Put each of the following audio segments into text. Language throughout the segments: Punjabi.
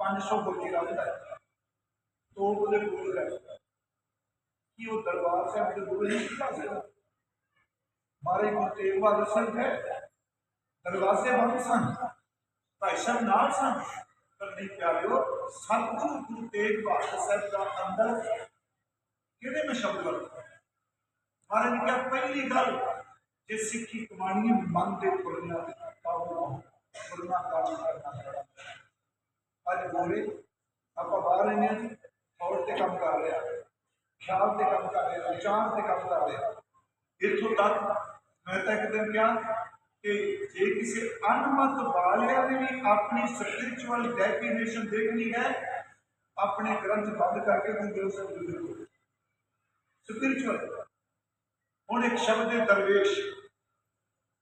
500 ਫੌਜੀ ਰੱਖਦਾ ਹੈ ਤੋਪ ਉਹਦੇ ਕੋਲ ਹੈ ਕਿ ਉਹ ਦਰਬਾਰ ਸਾਹਿਬ ਦੇ ਦੂਰ ਨਹੀਂ ਜਾ ਸਕਦਾ ਮਾਰੇ ਗੁਰੂ ਤੇਗ ਬਹਾਦਰ ਸਾਹਿਬ ਹੈ ਦਰਵਾਜ਼ੇ ਬੰਦ ਸਨ ਭਾਈ ਸਾਹਿਬ ਨਾਲ ਸਨ ਪਰ ਨਹੀਂ ਪਿਆਰਿਓ ਸਤਿਗੁਰੂ ਗੁਰੂ ਤੇਗ ਬਹਾਦਰ ਸਾਹਿਬ ਦਾ ਅੰਦਰ ਕਿਹੜੇ ਮੈਂ ਸ਼ਬਦ ਵਰਤਦਾ ਮਹਾਰਾਜ ਨੇ ਕਿਹਾ ਪਹਿਲੀ ਗੱਲ ਜੇ ਸਿੱਖੀ ਕਮਾਣੀ ਹੈ, ਮਨ ਦੇ ਫੁਰਨਾ ਤੇ ਕਾਬੂ ਨਾ ਫੁਰਨਾ ਕਾਬੂ ਕਰਨਾ ਪੈਣਾ ਅੱਜ ਗੋਰੇ ਆਪਾਂ ਬਾਹਰ ਰਹਿੰਦੇ ਹਾਂ ਜੀ ਔਰ ਤੇ ਕੰਮ ਕਰ ਰਿਹਾ ਖਿਆਲ ਤੇ ਕੰਮ ਕਰ ਰਿਹਾ ਵਿਚਾਰ ਤੇ ਕੰਮ ਕਰ ਰਿਹਾ। ਇੱਥੋਂ ਤੱਕ ਮੈਂ ਤਾਂ ਇੱਕ ਦਿਨ ਕਿਹਾ ਕਿ ਜੇ ਕਿਸੇ ਅਨਮਤ ਵਾਲਿਆਂ ਨੇ ਵੀ ਆਪਣੀ ਸਪਿਰਚੁਅਲ ਡੈਫੀਨੇਸ਼ਨ ਦੇਖਣੀ ਹੈ, ਆਪਣੇ ਗ੍ਰੰਥ ਬੰਦ ਕਰਕੇ ਗੁਰੂ ਗ੍ਰੰਥ ਸਾਹਿਬ ਦੇ ਸਪਿਰਚੁਅਲ ਹੁਣ ਇੱਕ ਸ਼ਬਦ ਹੈ ਦਰਵੇਸ਼।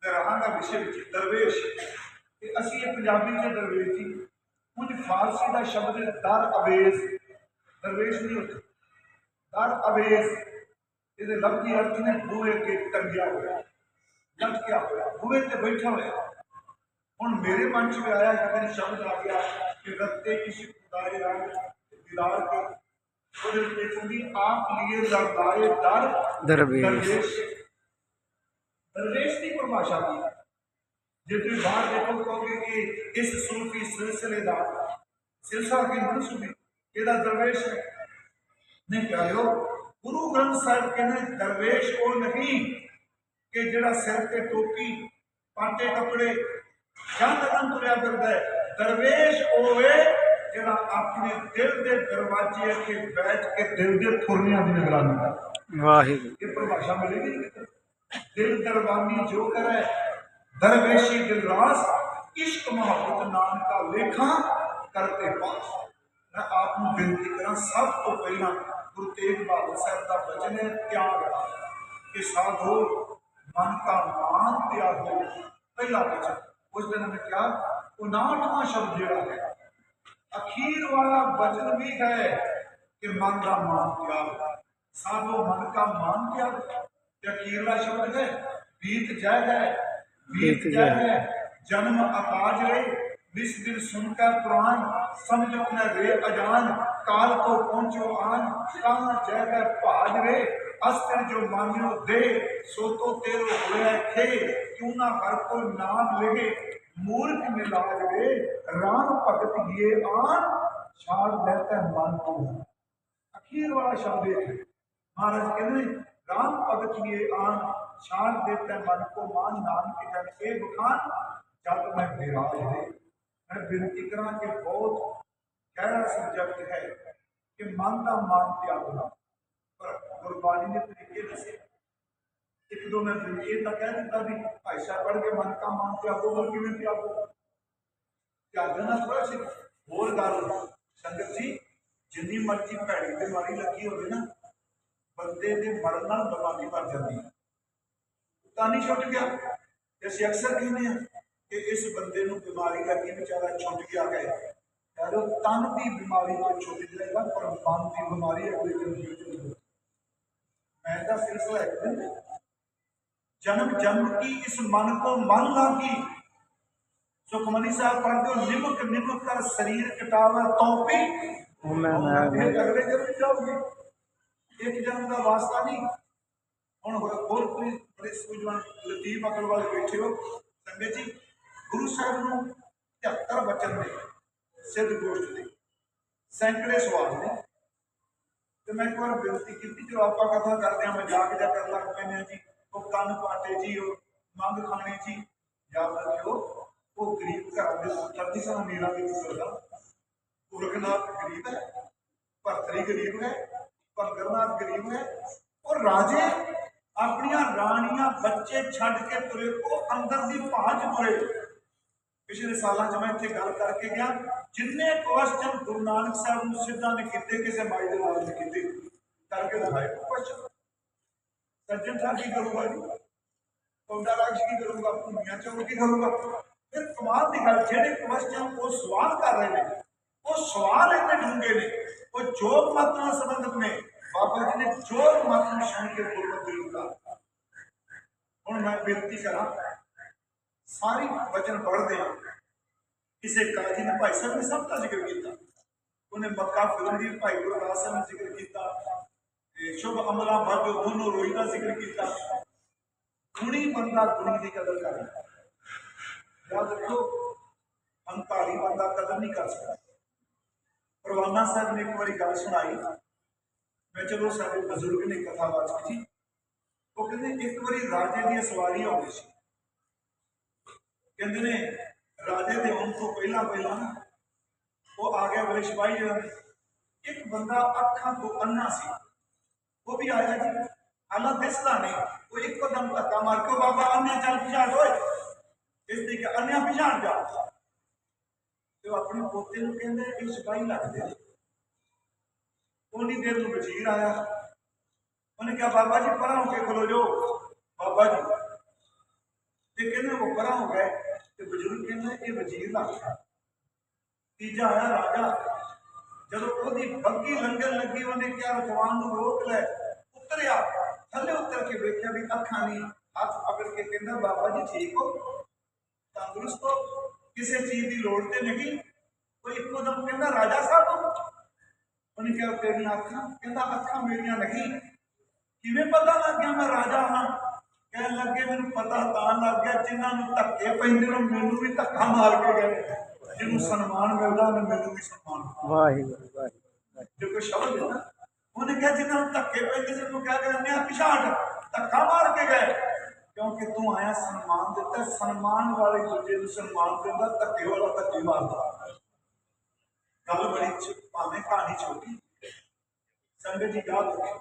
ਮੈਂ ਰਹਾਂਗਾ ਵਿਸ਼ੇ ਵਿੱਚ, ਦਰਵੇਸ਼। ਤੇ ਅਸੀਂ ਇਹ ਪੰਜਾਬੀ ਚ ਦਰਵੇਸ਼ ਜੀ ਕੁਝ ਫਾਰਸੀ ਦਾ ਸ਼ਬਦ ਹੈ ਦਰ ਅਵੇਜ਼ ਦਰਵੇਸ਼ ਨਹੀਂ ਹੁੰਦਾ ਦਰ ਅਵੇਜ਼ ਇਹਦੇ ਲਫ਼ਜ਼ੀ ਅਰਥ ਨੇ ਬੂਹੇ ਕੇ ਟੰਗਿਆ ਹੋਇਆ ਲਟਕਿਆ ਹੋਇਆ ਬੂਹੇ ਤੇ ਬੈਠਾ ਹੋਇਆ ਹੁਣ ਮੇਰੇ ਮਨ ਚ ਵੀ ਆਇਆ ਕਿ ਸ਼ਬਦ ਆ ਗਿਆ ਕਿ ਰੱਤੇ ਇਸ਼ਕ ਖੁਦਾਏ ਰੰਗ ਦਿਦਾਰ ਕੇ ਉਹਦੇ ਵਿੱਚ ਚੁੰਦੀ ਆਪ ਲਿਏ ਲਰਦਾਏ ਦਰ ਦਰਵੇਸ਼ ਦਰਵੇਸ਼ ਦਰਵੇਸ਼ ਦੀ ਪਰਿਭਾਸ਼ਾ ਕੀ ਹੈ ਜੇ ਤੁਸੀਂ ਬਾਹਰ ਦੇਖੋ ਕਹੋਗੇ ਕਿ ਇਸ ਸੂਫੀ ਸਿਲਸਿਲੇ ਦਾ ਸਿਲਸਿਲਾ ਕੀ ਮਨਸੂਬੀ ਇਹਦਾ ਦਰਵੇਸ਼ ਹੈ? ਨਹੀਂ ਪਿਆਰਿਓ ਗੁਰੂ ਗ੍ਰੰਥ ਸਾਹਿਬ ਕਹਿੰਦੇ ਦਰਵੇਸ਼ ਉਹ ਨਹੀਂ ਕਿ ਜਿਹੜਾ ਸਿਰ ਤੇ ਟੋਪੀ ਪਾਟੇ ਕੱਪੜੇ ਜਾਂ ਨਗਨ ਤੁਰਿਆ ਫਿਰਦਾ ਹੈ ਦਰਵੇਸ਼ ਉਹ ਹੈ ਜਿਹੜਾ ਆਪਣੇ ਦਿਲ ਦੇ ਦਰਵਾਜ਼ੇ ਅੱਗੇ ਬੈਠ ਕੇ ਦਿਲ ਦੇ ਫੁਰਨਿਆਂ ਦੀ ਨਿਗਰਾਨੀ ਕਰਦਾ ਵਾਹਿਗੁਰੂ। ਇਹ ਪਰਿਭਾਸ਼ਾ ਮਿਲੇਗੀ। ਦਿਲ ਦਰਬਾਨੀ ਜੋ ਕਰੇ ਦਰਵੇਸ਼ੀ ਦਿਲਰਾਸ ਇਸ਼ਕ ਮੁਹੱਬਤ ਨਾਨਕਾ ਲੇਖਾਂ ਕਰਤੇ ਪਾਸ ਮੈਂ ਆਪ ਨੂੰ ਬੇਨਤੀ ਕਰਾਂ, ਸਭ ਤੋਂ ਪਹਿਲਾਂ ਗੁਰੂ ਤੇਗ ਬਹਾਦਰ ਸਾਹਿਬ ਦਾ ਬਚਨ ਹੈ ਤਿਆਗ ਦਾ ਕਿ ਸਾਧੋ ਮਨ ਦਾ ਮਾਨ ਤਿਆਗੋ ਪਹਿਲਾ ਬਚਨ, ਉਸ ਦਿਨ ਮੈਂ ਕਿਹਾ 59ਵਾਂ ਸ਼ਬਦ ਜਿਹੜਾ ਹੈ, ਅਖੀਰ ਵਾਲਾ ਬਚਨ ਵੀ ਹੈ ਕਿ ਮਨ ਦਾ ਮਾਨ ਤਿਆਗ। ਸਾਧੋ ਮਨ ਦਾ ਮਾਨ ਤਿਆਗ, ਤੇ ਅਖੀਰਲਾ ਸ਼ਬਦ ਹੈ, ਬੀਤ ਜਾਏ ਹੈ। ਬੀਤ ਬੀਤ ਜਾਏ। ਜਾਏ। ਹੈ। ਜਨਮ ਅਕਾਜ ਰੇ ਨਿਸ ਦਿਨ ਸੁਨ ਕਾ ਪੁਰਾਨ ਸਮਝੋ ਨ ਰੇ ਅਜਾਨ ਕਾਲ ਕੋ ਪਹੁੰਚੋ ਆਨ ਕਹਾਂ ਜੈ ਹੈ ਭਾਜ ਰੇ, ਅਸਤਰ ਜੋ ਮਾਨਿਓ ਦੇ, ਸੋ ਤੋ ਤੇਰੋ ਹੋਇਆ ਖੇ, ਕਿਉਂ ਨਾ ਹਰ ਕੋ ਨਾਮ ਲਗੇ ਮੂਰਖ ਛਾੜ ਲੈਤਾ ਮਨ ਕੋ। ਅਖੀਰ ਵਾਲਾ ਸ਼ਬਦ ਹੈ ਮਹਾਰਾਜ ਕਹਿੰਦੇ ਨੇ, ਰਾਮ ਭਗਤ ਇਹ ਆਨ ਛਾੜ ਦੇਤਾ ਮਨ ਕੋ ਮਾਨ ਨਾਨਕ ਜਨ ਇਹ ਬਖਾਨ, ਜਦ ਮੈਂ ਵਿਰਾਜ ਹੈ। ਮੈਂ ਬੇਨਤੀ ਕਰਾਂ ਕਿ ਬਹੁਤ ਗਹਿਰਾ ਸਬਜੈਕਟ ਹੈ ਕਿ ਮਨ ਦਾ ਮਾਨ ਤਿਆਗਣਾ ਪਰ ਗੁਰਬਾਣੀ ਨੇ ਤਰੀਕੇ ਦੱਸੇ। ਇੱਕ ਦੋ ਮੈਂ ਤਰੀਕੇ ਤਾਂ ਕਹਿ ਦਿੱਤਾ ਵੀ ਭਾਈ ਸਾਹਿਬ ਪੜ੍ਹ ਕੇ ਮਨ ਦਾ ਮਾਨ ਤਿਆਗੋ ਪਰ ਕਿਵੇਂ ਤਿਆਗੋ ਤਿਆਗਣਾ ਥੋੜਾ ਸੀ। ਹੋਰ ਗੱਲ, ਸੰਗਤ ਜੀ, ਜਿੰਨੀ ਮਰਜ਼ੀ ਭੈੜੀ ਬਿਮਾਰੀ ਲੱਗੀ ਹੋਵੇ ਨਾ, ਬੰਦੇ ਦੇ ਮਰਨ ਨਾਲ ਬਿਮਾਰੀ ਮਰ ਜਾਂਦੀ ਹੈ। ਤਾਂ ਨਹੀਂ ਛੁੱਟ ਗਿਆ? ਤੇ ਅਸੀਂ ਅਕਸਰ ਕਹਿੰਦੇ ਆ ਕਿ ਇਸ ਬੰਦੇ ਨੂੰ ਬਿਮਾਰੀ ਕਰਕੇ ਵਿਚਾਰਾ ਛੁੱਟ ਗਿਆ ਹੈ। ਯਾਰ ਤਨ ਦੀ ਬਿਮਾਰੀ ਤੋਂ ਛੁੱਟ ਜਾਏਗਾ ਪਰ ਮਨ ਦੀ ਬਿਮਾਰੀ ਅਗਲੇ ਦਿਨ ਜੁੜ ਮੈਂ ਤਾਂ ਸਿਲਸਿਲਾ ਇੱਕ ਦਿਨ ਜਨਮ ਜਨਮ ਕੀ ਇਸ ਮਨ ਕੋ ਮਨ ਲਾਗੀ ਸੁਖਮਨੀ ਸਾਹਿਬ ਪੜ੍ਹਦੇ ਹੋ ਨਿਮਕ ਨਿਮਕ ਕਰ ਸਰੀਰ ਕਟਾਵਾ ਤੌਪੀ। ਮੈਂ ਮੈਂ ਅਗਲੇ ਜਨਮ ਜਾਊਗੀ ਇੱਕ ਜਨਮ ਦਾ ਵਾਸਤਾ ਨਹੀਂ ਹੁਣ ਹੋਰ ਹੋਰ ਕੋਈ ਬੜੇ ਸੂਝਵਾਨ ਲਤੀਫ ਅਕਲ ਬੈਠੇ ਹੋ, ਸੰਗਤ ਜੀ, ਗੁਰੂ ਸਾਹਿਬ ਨੂੰ 73 ਬਚਨ ਨੇ ਸਿੱਧ ਗੋਸ਼ਟ ਦੇ, ਸੈਂਕੜੇ ਸਵਾਲ ਨੇ। ਤੇ ਮੈਂ ਇੱਕ ਵਾਰ ਬੇਨਤੀ ਕੀਤੀ ਜੋ ਆਪਾਂ ਕਥਾ ਕਰਦੇ ਹਾਂ ਮਜ਼ਾਕ ਜਾ ਕਰਨ ਲੱਗ ਪੈਂਦੇ ਹਾਂ ਜੀ, ਉਹ ਕੰਨ ਪਾਟੇ ਜੀ, ਉਹ ਮੰਗ ਖਾਣੇ ਜੀ, ਯਾਦ ਰੱਖਿਓ, ਉਹ ਗਰੀਬ ਘਰ ਦੇ ਪੁੱਤਰ ਦੀ ਸਾਨੂੰ ਮੇਰਾ ਵੀ ਪੁੱਤਰ ਦਾ। ਗੁਰਗਨਾਥ ਗਰੀਬ ਹੈ, ਭਰਤਰੀ ਗਰੀਬ ਹੈ, ਭੰਗਰਨਾਥ ਗਰੀਬ ਹੈ ਔਰ ਰਾਜੇ ਆਪਣੀਆਂ ਰਾਣੀਆਂ ਬੱਚੇ ਛੱਡ ਕੇ ਤੁਰੇ, ਉਹ ਅੰਦਰ ਦੀ ਭਾਜ ਤੁਰੇ। ਪਿਛਲੇ ਸਾਲਾਂ 'ਚ ਮੈਂ ਇੱਥੇ ਗੱਲ ਕਰਕੇ ਗਿਆ, ਜਿੰਨੇ ਕੁਐਸਚਨ ਗੁਰੂ ਨਾਨਕ ਸਾਹਿਬ ਨੂੰ ਸਿੱਧਾ ਨੇ ਕੀਤੇ, ਕਿਸੇ ਮਾਈ ਦੇ ਨਾਲ ਨਹੀਂ ਕੀਤੇ। ਕਰਕੇ ਦਿਖਾਏ ਕੁਐਸਚਨ ਸੱਜਣ ਸਾਹਿਬ ਕੀ ਕਰੂਗਾ ਜੀ? ਕੌਂਡਾ ਰਾਜ ਕੀ ਕਰੂਗਾ? ਭੂਮੀਆਂ ਚੋਂ ਕੀ ਕਰੂਗਾ? ਫਿਰ ਕਮਾਲ ਦੀ ਗੱਲ, ਜਿਹੜੇ ਕੁਐਸਚਨ ਉਹ ਸਵਾਲ ਕਰ ਰਹੇ ਨੇ, ਉਹ ਸਵਾਲ ਇੰਨੇ ਡੂੰਘੇ ਨੇ, ਉਹ ਜੋਗ ਮਤ ਨਾਲ ਸੰਬੰਧਿਤ ਨੇ। ਬਾਬਾ ਜੀ ਨੇ ਜੋਗ ਮਤ ਨੂੰ ਛੱਡ ਕੇ ਗੁਰਮਤਿ ਦੀ ਗੱਲ ਹੁਣ ਮੈਂ ਬੇਨਤੀ ਕਰਾਂ ਸਾਰੀ ਵਚਨ ਪੜ੍ਹਦੇ ਹਾਂ ਕਿਸੇ ਕਾਜੀ ਨੇ ਭਾਈ ਸਾਹਿਬ ਨੇ ਸਭ ਦਾ ਜ਼ਿਕਰ ਕੀਤਾ ਉਹਨੇ ਮੱਕਾ ਫਿਰਨ ਦੀ ਭਾਈ ਗੁਰਦਾਸ ਸਾਹਿਬ ਨੇ ਜ਼ਿਕਰ ਕੀਤਾ ਤੇ ਸ਼ੁਭ ਅਮਲਾਂ ਬਾਝੋ ਦੋਨੋਂ ਰੋਈ ਦਾ ਜ਼ਿਕਰ ਕੀਤਾ ਗੁਣੀ ਬੰਦਾ ਗੁਣੀ ਦੀ ਕਦਰ ਕਰਦਾ ਯਾਦ ਰੱਖੋ ਹੰਕਾਰੀ ਬੰਦਾ ਕਦਰ ਨਹੀਂ ਕਰ ਸਕਦਾ ਪਰਵਾਨਾ ਸਾਹਿਬ ਨੇ ਇੱਕ ਵਾਰੀ ਗੱਲ ਸੁਣਾਈ ਮੈਂ ਚਲੋ ਸਾਡੇ ਬਜ਼ੁਰਗ ਨੇ ਕਥਾ ਵਾਚੀ ਕੀਤੀ ਉਹ ਕਹਿੰਦੇ ਇੱਕ ਵਾਰੀ ਰਾਜੇ ਦੀਆਂ ਸਵਾਰੀ ਹੋ ਗਈ ਸੀ। ਕਹਿੰਦੇ ਨੇ, ਰਾਜੇ ਦੇ ਆਉਣ ਤੋਂ ਪਹਿਲਾਂ ਪਹਿਲਾਂ ਉਹ ਆ ਗਿਆ ਬੜੇ ਸਿਪਾਹੀ ਜਿਹੜਾ। ਇੱਕ ਬੰਦਾ ਅੱਖਾਂ ਤੋਂ ਅੰਨਾ ਸੀ। ਉਹ ਵੀ ਆਇਆ ਜੀ। ਹਾਲਾਂ ਦਿਸਦਾ ਨਹੀਂ। ਉਹ ਇੱਕੋ ਦਮ ਧੱਕਾ ਮਾਰ ਕੇ, ਉਹ ਬਾਬਾ ਅੰਨਿਆ ਚੱਲ ਪਿਛਾੜ ਓਏ। ਇਸ ਦੀ ਕਿ ਅੰਨਿਆ ਪਿਛਾੜ ਜਾ ਤੇ ਉਹ ਆਪਣੇ ਪੋਤੇ ਨੂੰ ਕਹਿੰਦੇ, ਇਹ ਸਿਪਾਹੀ ਲੱਗਦੇ ਨੇ। ਉਨੀ ਦੇਰ ਨੂੰ ਵਜ਼ੀਰ ਆਇਆ। ਉਹਨੇ ਕਿਹਾ, ਬਾਬਾ ਜੀ, ਪਰਾਂ ਹੋ ਕੇ ਖਲੋ ਜੋ ਬਾਬਾ ਜੀ, ਤੇ ਕਹਿੰਦੇ ਉਹ ਪਰਾਂ ਹੋ ਗਏ ਤੇ ਬਜ਼ੁਰਗ ਕਹਿੰਦੇ, ਇਹ ਵਜ਼ੀਰ ਲੱਗਦਾ ਤੀਜਾ ਆਇਆ ਰਾਜਾ। ਜਦੋਂ ਉਹਦੀ ਬੱਗੀ ਲੰਗਣ ਲੱਗੀ, ਉਹਨੇ ਕਿਹਾ ਜਵਾਨ ਨੂੰ ਰੋਕ ਲੈ। ਉਤਰਿਆ। ਥੱਲੇ ਉਤਰ ਕੇ ਵੇਖਿਆ ਵੀ ਅੱਖਾਂ ਨਹੀਂ ਹੱਥ ਪਕੜ ਕੇ ਕਹਿੰਦਾ, ਬਾਬਾ ਜੀ, ਠੀਕ ਹੋ? ਤੰਦਰੁਸਤ ਹੋ? ਕਿਸੇ ਚੀਜ਼ ਦੀ ਲੋੜ ਤੇ ਨਹੀਂ? ਕੋਈ ਇੱਕੋ ਦਮ ਕਹਿੰਦਾ, ਰਾਜਾ ਸਾਹਿਬ ਉਹਨੇ ਕਿਹਾ ਤੇਰੀਆਂ ਅੱਖਾਂ ਕਹਿੰਦਾ ਅੱਖਾਂ ਮੇਰੀਆਂ ਨਹੀਂ। ਕਿਵੇਂ ਪਤਾ ਲੱਗ ਗਿਆ ਮੈਂ ਰਾਜਾ ਹਾਂ। ਕਹਿਣ ਲੱਗੇ ਮੈਨੂੰ ਪਤਾ ਤਾਂ ਲੱਗ ਗਿਆ ਜਿਨ੍ਹਾਂ ਨੂੰ ਧੱਕੇ ਪੈਂਦੇ ਨੇ ਮੈਨੂੰ ਵੀ ਧੱਕਾ ਮਾਰ ਕੇ ਗਏ ਜਿਹਨੂੰ ਸਨਮਾਨ ਮਿਲਦਾ ਉਹਨੂੰ ਮੈਨੂੰ ਵੀ ਸਨਮਾਨ। ਵਾਹਿਗੁਰੂ ਵਾਹਿਗੁਰੂ। ਜੋ ਕੋਈ ਸ਼ਬਦ ਹੈ ਨਾ ਉਹਨੇ ਕਿਹਾ ਜਿਨ੍ਹਾਂ ਨੂੰ ਧੱਕੇ ਪੈਂਦੇ ਸੀ ਤੂੰ ਕਿਆ ਕਰਨੇ ਆ ਪਿਛਾੜ ਧੱਕਾ ਮਾਰ ਕੇ ਗਏ। ਕਿਉਂਕਿ ਤੂੰ ਆਇਆ ਸਨਮਾਨ ਦਿੱਤਾ ਸਨਮਾਨ ਵਾਲੇ ਦੂਜੇ ਨੂੰ ਸਨਮਾਨ ਦਿੰਦਾ ਧੱਕੇ ਵਾਲਾ ਧੱਕੇ ਮਾਰਦਾ ਗੱਲ ਬੜੀ ਛ- ਭਾਵੇਂ ਕਹਾਣੀ ਛੋਟੀ ਸੰਗਤ ਜੀ ਯਾਦ ਰੱਖੋ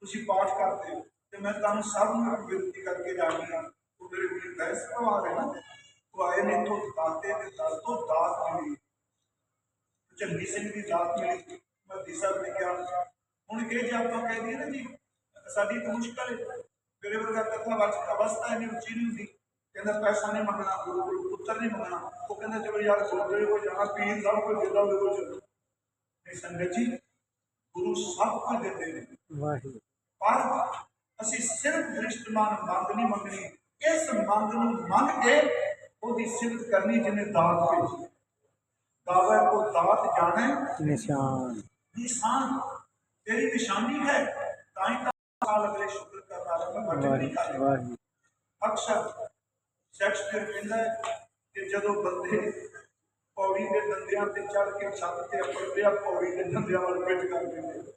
ਤੁਸੀਂ ਪਾਠ ਕਰਦੇ ਹੋ ਤੇ ਮੈਂ ਤੁਹਾਨੂੰ ਸਭ ਨੂੰ ਬੇਨਤੀ ਕਰਕੇ ਜਾਣੀ ਆ, ਉਹ ਮੇਰੇ ਵੀਰ ਬੈਸ ਪਰਿਵਾਰ ਹੈ ਨਾ, ਉਹ ਆਏ ਨੇ ਤੋਂ ਦਾਤੇ ਤੇ ਦਸ ਤੋਂ, ਦਾਤ ਮਿਲੀ। ਚੰਗੀ ਸਿੰਘ ਦੀ ਦਾਤ ਮਿਲੀ। ਮੱਦੀ ਸਾਹਿਬ ਨੇ ਕਿਹਾ, ਹੁਣ ਇਹ ਜੇ ਆਪਾਂ ਕਹਿ ਦਈਏ ਨਾ ਜੀ, ਸਾਡੀ ਤਾਂ ਮੁਸ਼ਕਲ ਹੈ ਮੇਰੇ ਵਰਗਾ ਕਥਾ ਵਾਚਕ ਅਵਸਥਾ ਇੰਨੀ ਉੱਚੀ ਨਹੀਂ ਹੁੰਦੀ। ਕਹਿੰਦਾ ਪੈਸਾ ਨਹੀਂ ਮੰਗਣਾ ਗੁਰੂ ਕੋਲ ਪੁੱਤਰ ਨਹੀਂ ਮੰਗਣਾ। ਉਹ ਕਹਿੰਦਾ ਚਲੋ ਯਾਰ ਗੁਰਦੁਆਰੇ ਕੋਲ ਜਾਣਾ ਪੀਰ ਸਭ ਕੁਝ ਦਿੰਦਾ ਉਹਦੇ ਕੋਲ ਚਲੋ। ਨਹੀਂ ਸੰਗਤ ਜੀ ਗੁਰੂ ਸਭ ਕੁਝ ਦਿੰਦੇ ਨੇ। ਵਾਹਿਗੁਰੂ। ਪਰ ਅਸੀਂ ਸਿਰਫ ਦ੍ਰਿਸ਼ਟਮਾਨ ਮੰਗ ਨਹੀਂ ਮੰਗਣੀ। ਇਸ ਮੰਗ ਨੂੰ ਮੰਗ ਕੇ ਉਹਦੀ ਸਿਫਤ ਕਰਨੀ ਜਿਹਨੇ ਦਾਤ ਭੇਜੀ। ਦਾਵਾ ਕੋ ਦਾਤ ਜਾਣੇ। ਨਿਸ਼ਾਨ। ਨਿਸ਼ਾਨ ਤੇਰੀ ਨਿਸ਼ਾਨੀ ਹੈ। ਤਾਂ ਹੀ ਤਾਂ ਸਾਲ ਅਗਲੇ ਸ਼ੁਕਰ ਕਰਨਾ ਰਹਾ ਮੈਂ ਨਹੀਂ ਕਰ ਵਾਹਿਗੁਰੂ ਵਾਹਿਗੁਰੂ। ਅਕਸਰ ਸ਼ੇਕਸਪੀਅਰ ਕਹਿੰਦਾ ਹੈ ਕਿ ਜਦੋਂ ਬੰਦੇ ਪੌੜੀ ਦੇ ਦੰਦਿਆਂ ਤੇ ਚੜ ਕੇ ਛੱਤ ਤੇ ਅੱਪੜਦੇ ਆ ਪੌੜੀ ਦੇ ਦੰਦਿਆਂ ਵੱਲ ਪਿੱਟ ਕਰ ਦਿੰਦੇ।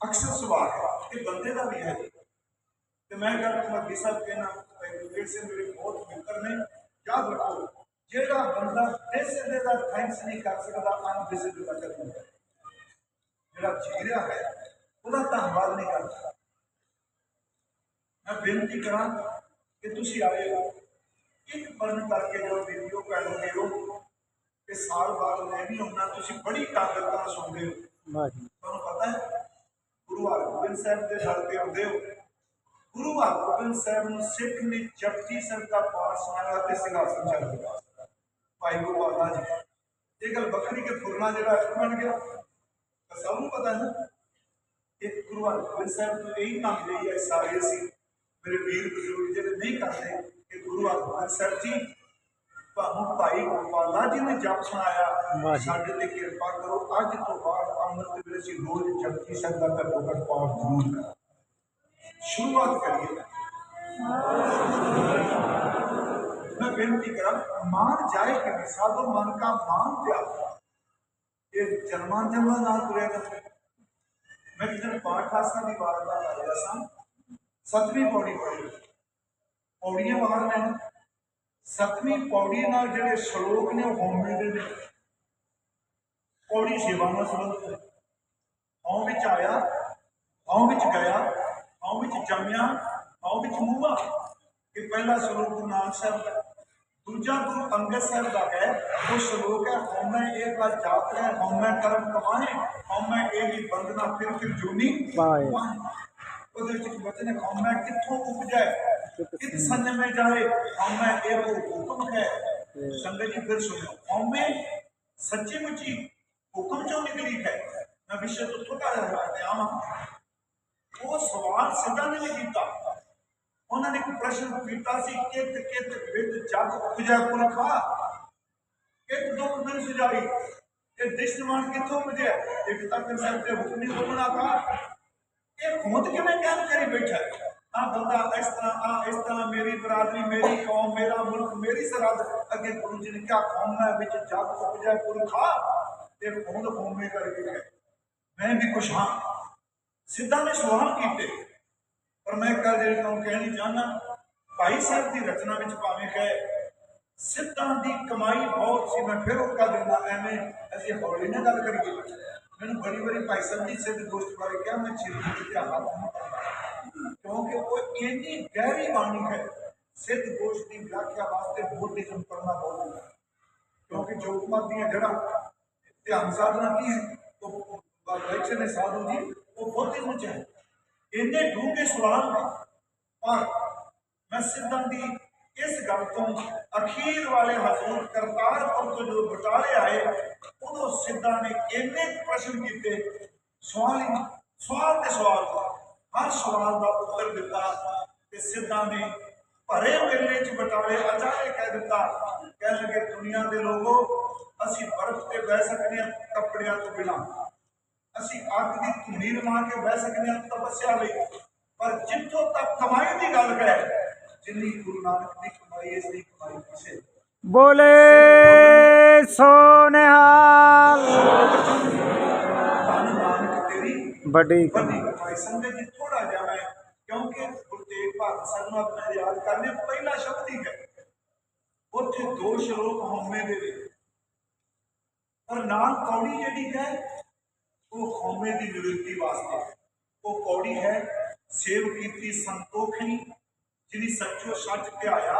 ਅਕਸਰ ਸੁਭਾਅ ਹੈ ਕਿ ਬੰਦੇ ਦਾ ਵੀ ਹੈ। ਤੇ ਮੈਂ ਗੱਲ ਮੱਦੀ ਸਾਹਿਬ ਕਹਿਣਾ ਵੀਰ ਸਿੰਘ ਮੇਰੇ ਬਹੁਤ ਮਿੱਤਰ ਨੇ। ਯਾਦ ਰੱਖੋ, ਜਿਹੜਾ ਬੰਦਾ ਦਿਸ ਦੇ ਦਾ ਥੈਂਕਸ ਨਹੀਂ ਕਰ ਸਕਦਾ ਅਨ ਦਿਸ ਦੇ ਦਾ ਕਰਦਾ ਜਿਹੜਾ ਜੀ ਰਿਹਾ ਹੈ, ਉਹਦਾ ਧੰਨਵਾਦ ਨਹੀਂ ਕਰਦਾ ਮੈਂ ਬੇਨਤੀ ਕਰਾਂ ਕਿ ਤੁਸੀਂ ਆਏ ਹੋ ਇੱਕ ਪਰਨ ਕਰਕੇ ਜੋ ਵੀਡੀਓ ਕਰੋਗੇ ਹੋ ਕਿ ਸਾਲ ਬਾਅਦ ਮੈਂ ਵੀ ਆਉਣਾ ਤੁਸੀਂ ਬੜੀ ਤਾਕਤ ਨਾਲ ਸੁਣਦੇ ਹੋ। ਤੁਹਾਨੂੰ ਪਤਾ ਹੈ ਗੁਰੂ ਹਰਗੋਬਿੰਦ ਸਾਹਿਬ ਦੇ ਦਰ ਤੇ ਆਉਂਦੇ ਹੋ। ਗੁਰੂ ਹਰਗੋਬਿੰਦ ਸਾਹਿਬ ਨੂੰ ਸਿੱਖ ਨੇ ਜਪਜੀ ਸਾਹਿਬ ਦਾ ਪਾਠ ਸੁਣਾਇਆ ਤੇ ਸਿੰਘਾਸਨ ਚੜ੍ਹ ਗਿਆ ਭਾਈ ਗੋਪਾਲਾ ਜੀ। ਇਹ ਗੱਲ ਵੱਖਰੀ ਕਿ ਫੁਰਨਾ ਜਿਹੜਾ ਇੱਕ ਬਣ ਗਿਆ। ਤਾਂ ਸਭ ਨੂੰ ਪਤਾ ਹੈ ਇਹ ਗੁਰੂ ਹਰਗੋਬਿੰਦ ਸਾਹਿਬ ਨੂੰ ਇਹੀ ਕੰਮ ਲਈ ਹੈ ਸਾਰੇ ਅਸੀਂ میرے ویر بزرگ جہاں نہیں کرتے گوپالا جی،, جی نے جب سنایا کرو تو بعد امرت وی روز جب کی شروعات کریے۔ میں مان جائے کہیں سا دونوں مان پیا یہ جنم جنما نہ ترے میں پاٹاسا دیارا سر ਸਤਵੀਂ ਪੌੜੀ ਪੜ੍ਹੀ ਪੌੜੀਆਂ ਮਹਾਨ ਨੇ। ਸਤਵੀਂ ਪੌੜੀ ਨਾਲ ਜਿਹੜੇ ਸ਼ਲੋਕ ਨੇ ਉਹ ਹਉਮੈ ਦੇ ਨੇ। ਪੌੜੀ ਸੇਵਾ ਨਾਲ ਸੰਬੰਧਿਤ ਹੈ। ਹਉ ਵਿੱਚ ਆਇਆ ਹਉ ਵਿੱਚ ਗਿਆ ਹਉ ਵਿੱਚ ਜੰਮਿਆ ਹਉ ਵਿੱਚ ਮੂਹਾ ਇਹ ਪਹਿਲਾ ਸ਼ਲੋਕ ਗੁਰੂ ਨਾਨਕ ਸਾਹਿਬ ਦਾ। ਦੂਜਾ ਗੁਰੂ ਅੰਗਦ ਸਾਹਿਬ ਦਾ ਹੈ। ਉਹ ਸ਼ਲੋਕ ਹੈ ਹਉਮੈ ਇਹ ਦਾ ਜਾਤ ਹੈ ਹਉਮੈ ਕਰਮ ਕਮਾਏ ਹਉਮੈ ਇਹ ਦੀ ਬੰਦਨਾ ਫਿਰ ਫਿਰ ਜੂਨੀ ਪਾਏ। ਉਹਦੇ ਵਿੱਚ ਇੱਕ ਬਚਨ ਹੈ, ਹਉਮੈ ਕਿੱਥੋਂ ਉਪਜੈ? ਕਿਤ ਸੰਨ में ਜਾਏ? ਹਉਮੈ ਇਹ ਕੋ ਹੁਕਮ ਹੈ। ਸੰਗਤ ਜੀ ਫਿਰ ਸੁਣੋ ਹਉਮੈ ਸੱਚੀ ਮੁੱਚੀ ਹੁਕਮ ਚੋਂ ਨਿਕਲੀ ਹੈ। ਮੈਂ ਵਿਸ਼ੇ ਤੋਂ ਥੋੜਾ ਜਿਹਾ ਹਟਿਆ ਆਵਾਂ। ਉਹ ਸਵਾਲ ਸਿੱਧਾ ਨਹੀਂ ਕੀਤਾ? ਉਹਨਾਂ ਨੇ ਇੱਕ ਪ੍ਰਸ਼ਨ ਕੀਤਾ ਸੀ ਕਿਤ ਕਿਤ ਵਿਦ, ਜਗ, ਉਪਜੈ, ਪੁਰਖਾ? ਕਿਤ ਦੁਖ ਬਿਨ ਸੁਜਾਈ ਇਹ ਦਿਸ਼ਟਮਾਨ ਕਿੱਥੋਂ ਉਪਜਿਆ ਇੱਕ ਤਾਂ ਕਨਸੈਪਟ ਹੈ ਹੁਕਮ ਨਹੀਂ ਹੋਣਾ ਕਾ। ਇਹ ਖੁਦ ਕਿਵੇਂ ਕਹਿ ਕਰੀ ਬੈਠਾ ਆ ਬੰਦਾ ਇਸ ਤਰ੍ਹਾਂ ਆ ਇਸ ਤਰ੍ਹਾਂ, ਮੇਰੀ ਬਰਾਦਰੀ, ਮੇਰੀ ਕੌਮ, ਮੇਰਾ ਮੁਲਕ, ਮੇਰੀ ਸਰਹੱਦ, ਅੱਗੇ ਗੁਰੂ ਜੀ ਨੇ ਕਿਹਾ, ਕੌਮ ਵਿੱਚ ਜਗ ਉਪਜੈ ਪੁਰਖਾ ਇਹ ਖੁਦ ਹੋਮੇ ਕਰਕੇ ਹੈ। ਮੈਂ ਵੀ ਕੁਛ ਹਾਂ। ਸਿੱਧਾਂ ਨੇ ਸਵਾਲ ਕੀਤੇ। ਪਰ ਮੈਂ ਕੱਲ ਜਿਹੜੇ ਤੁਹਾਨੂੰ ਕਹਿਣੀ ਚਾਹੁੰਦਾ, ਭਾਈ ਸਾਹਿਬ ਦੀ ਰਚਨਾ ਵਿੱਚ ਭਾਵੇਂ ਕਹੇ ਸਿੱਧਾਂ ਦੀ ਕਮਾਈ ਬਹੁਤ ਸੀ, ਮੈਂ ਫਿਰ ਉਹ ਕਰ ਦਿੰਦਾ, ਐਵੇਂ ਅਸੀਂ ਹੌਲੀ ਨਾ ਗੱਲ ਕਰੀਏ। ਮੈਨੂੰ ਬੜੀ ਵਾਰੀ ਭਾਈ ਸਾਹਿਬ ਜੀ ਸਿੱਧ ਗੋਸ਼ਟ ਬਾਰੇ ਕਿਹਾ, ਮੈਂ ਛੇਤੀ ਤੇ ਹੱਥ ਨਹੀਂ ਪਾਉਂਦਾ ਕਿਉਂਕਿ ਉਹ ਇੰਨੀ ਗਹਿਰੀ ਬਾਣੀ ਹੈ, ਸਿੱਧ ਗੋਸ਼ਟ ਦੀ ਵਿਆਖਿਆ ਵਾਸਤੇ ਬੋਧਿਜ਼ਮ ਪੜਨਾ ਬਹੁਤ ਹੁੰਦਾ ਕਿਉਂਕਿ ਜੋਗਮਤ ਦੀਆਂ ਜੜ੍ਹਾਂ ਧਿਆਨ ਸਾਧਨਾ ਕੀ ਹੈ, ਉਹ ਲੈਕਚਰ ਨੇ ਸਾਧੂ ਜੀ, ਉਹ ਬੋਧਿਜ਼ਮ ਚ ਹੈ ਇੰਨੇ ਡੂੰਘੇ ਸਵਾਲ ਨੇ, ਪਰ ਮੈਂ ਸਿੱਧਾਂ ਦੀ ਇਸ ਗੱਲ ਤੋਂ ਅਖੀਰ ਵਾਲੇ ਹਜ਼ੂਰ ਕਰਤਾਰਪੁਰ ਤੋਂ ਜਦੋਂ ਬਟਾਲੇ ਆਏ, ਉਦੋਂ ਸਿੱਧਾ ਨੇ ਇੰਨੇ ਪ੍ਰਸ਼ਨ ਕੀਤੇ, ਸਵਾਲ ਹੀ ਸਵਾਲ ਤੇ ਸਵਾਲ ਹਰ ਸਵਾਲ ਦਾ ਉੱਤਰ ਦਿੱਤਾ ਤੇ ਸਿੱਧਾ ਨੇ ਭਰੇ ਮੇਲੇ ਚ ਬਟਾਲੇ ਅਚਾਰੇ ਕਹਿ ਦਿੱਤਾ ਕਹਿ ਲਗੇ, ਦੁਨੀਆ ਦੇ ਲੋਗੋ, ਅਸੀਂ ਬਰਫ਼ ਤੇ ਬਹਿ ਸਕਦੇ ਹਾਂ ਕੱਪੜਿਆਂ ਤੋਂ ਬਿਨਾਂ। ਅਸੀਂ ਅੱਗ ਦੀ ਧੂਣੀ ਰਮਾ ਕੇ ਬਹਿ ਸਕਦੇ ਹਾਂ ਤਪੱਸਿਆ ਲਈ। ਪਰ ਜਿੱਥੋਂ ਤੱਕ ਕਮਾਈ ਦੀ ਗੱਲ ਹੈ ਜਿੰਨੀ ਗੁਰੂ ਨਾਨਕ ਦੀ ਕਮਾਈ ਇਸ ਦੀ ਕਮਾਈ ਕਿਸੇ ਬੋਲੇ ਸੋ ਨਿਹਾਲ ਧੰਨ ਨਾਨਕ ਤੇਰੀ ਵੱਡੀ ਕਮਾਈ। ਸੰਗਤ ਜੀ ਥੋੜਾ ਜਿਹਾ ਮੈਂ ਕਿਉਂਕਿ ਗੁਰੂ ਤੇਗ ਬਹਾਦਰ ਸਾਹਿਬ ਨੂੰ ਆਪਣਾ ਯਾਦ ਕਰਨੇ ਪਹਿਲਾ ਸ਼ਬਦ ਹੀ ਹੈ। ਉੱਥੇ ਦੋ ਸ਼ਲੋਕ ਹਉਮੈ ਦੇ ਨੇ ਪਰ ਨਾਲ ਕੌੜੀ ਜਿਹੜੀ ਹੈ ਉਹ ਹਉਮੈ ਦੀ ਨਿਵೃತ್ತಿ ਵਾਸਤੇ। ਉਹ ਕੌੜੀ ਹੈ ਸੇਵ ਕੀਤੀ ਸੰਤੋਖਣੀ ਜਿਹਦੀ ਸੱਚੋ ਸੱਚ ਧਿਆਇਆ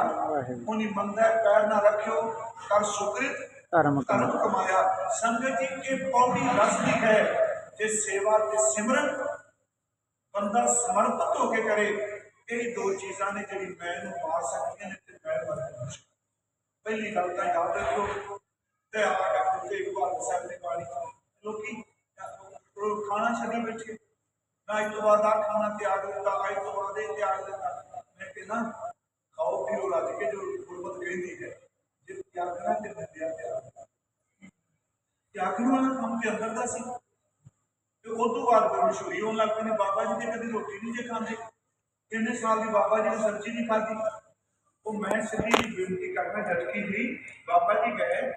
ਉਹਨੀ ਮੰਦਾ ਪੈਰ ਨਾ ਰੱਖਿਓ ਕਰ ਸੁਕ੍ਰਿਤ ਧਰਮ ਕਮਾਇਆ। ਸੰਗਤ ਜੀ ਇਹ ਪੌੜੀ ਰਸਦੀ ਹੈ ਜੇ ਸੇਵਾ ਤੇ ਸਿਮਰਨ ਬੰਦਾ ਸਮਰਪਿਤ ਹੋ ਕੇ ਕਰੇ ਇਹ ਦੋ ਚੀਜ਼ਾਂ ਨੇ ਜਿਹੜੀ ਮੈਂ ਨੂੰ ਮਾਰ ਸਕਦੀਆਂ ਨੇ ਤੇ ਮੈਂ ਮਰ ਪਹਿਲੀ ਗੱਲ ਤਾਂ ਯਾਦ ਰੱਖੋ ਤੇ ਆ ਕੇ ਇੱਕ ਵਾਰ ਸਾਹਿਬ ਨੇ ਬਾਣੀ ਲੋਕੀ ਖਾਣਾ ਛੱਡੀ ਬੈਠੇ ਨਾ ਤੋਂ ਬਾਅਦ ਆ ਖਾਣਾ ਤਿਆਗ ਦਿੱਤਾ ਅੱਜ ਤੋਂ ਬਾਅਦ ਇਹ ਤਿਆਗ ਦਿੱਤਾ। ਮੈਂ ਕਹਿੰਦਾ ਖਾਓ ਪੀਓ ਰੱਜ ਕੇ ਜੋ ਗੁਰਮਤ ਕਹਿੰਦੀ ਹੈ, ਜੇ ਤਿਆਗਣਾ ਤੇ ਨਿੰਦਿਆ ਤਿਆਗ ਤਿਆਗਣ ਵਾਲਾ ਕੰਮ ਤੇ ਅੰਦਰ ਦਾ ਸੀ। ਤੇ ਉਸ ਤੋਂ ਬਾਅਦ ਫਿਰ ਮਸ਼ਹੂਰੀ ਹੋਣ ਲੱਗ ਪਈ ਨੇ। ਬਾਬਾ ਜੀ ਤੇ ਕਦੀ ਰੋਟੀ ਨਹੀਂ ਜੇ ਖਾਂਦੇ। ਇੰਨੇ ਸਾਲ ਦੀ ਬਾਬਾ ਜੀ ਨੇ ਸਬਜ਼ੀ ਨਹੀਂ ਖਾਧੀ। ਉਹ ਮੈਂ ਸਿੱਧੀ ਜੀ ਬੇਨਤੀ ਕਰਨਾ ਝਟਕੀ ਜੀ ਬਾਬਾ ਜੀ ਗਏ